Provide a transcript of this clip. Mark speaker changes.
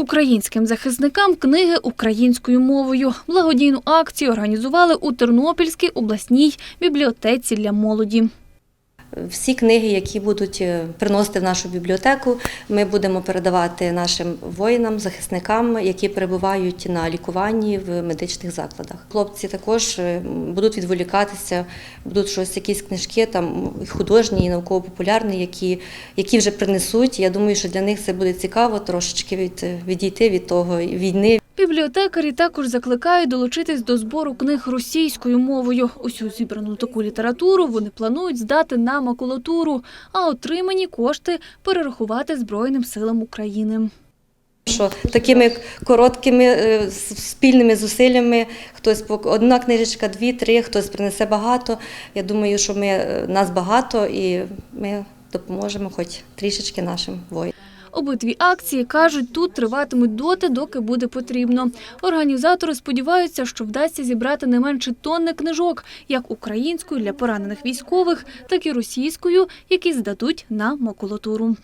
Speaker 1: Українським захисникам книги українською мовою. Благодійну акцію організували у Тернопільській обласній бібліотеці для молоді.
Speaker 2: Всі книги, які будуть е, приносити в нашу бібліотеку, ми будемо передавати нашим воїнам, захисникам, які перебувають на лікуванні в медичних закладах. Хлопці також е, будуть відволікатися, будуть щось, якісь книжки, там художні і науково-популярні, які, які вже принесуть. Я думаю, що для них це буде цікаво трошечки від, відійти від того війни,
Speaker 1: Бібліотекарі також закликають долучитись до збору книг російською мовою. Усю зібрану таку літературу вони планують здати на макулатуру, а отримані кошти перерахувати Збройним силам України.
Speaker 2: Що такими короткими е, спільними зусиллями хтось одна книжечка, дві, три, хтось принесе багато. Я думаю, що ми е, нас багато і ми допоможемо хоч трішечки нашим воїнам.
Speaker 1: Обидві акції кажуть, тут триватимуть доти, доки буде потрібно. Організатори сподіваються, що вдасться зібрати не менше тонни книжок, як українською для поранених військових, так і російською, які здадуть на макулатуру.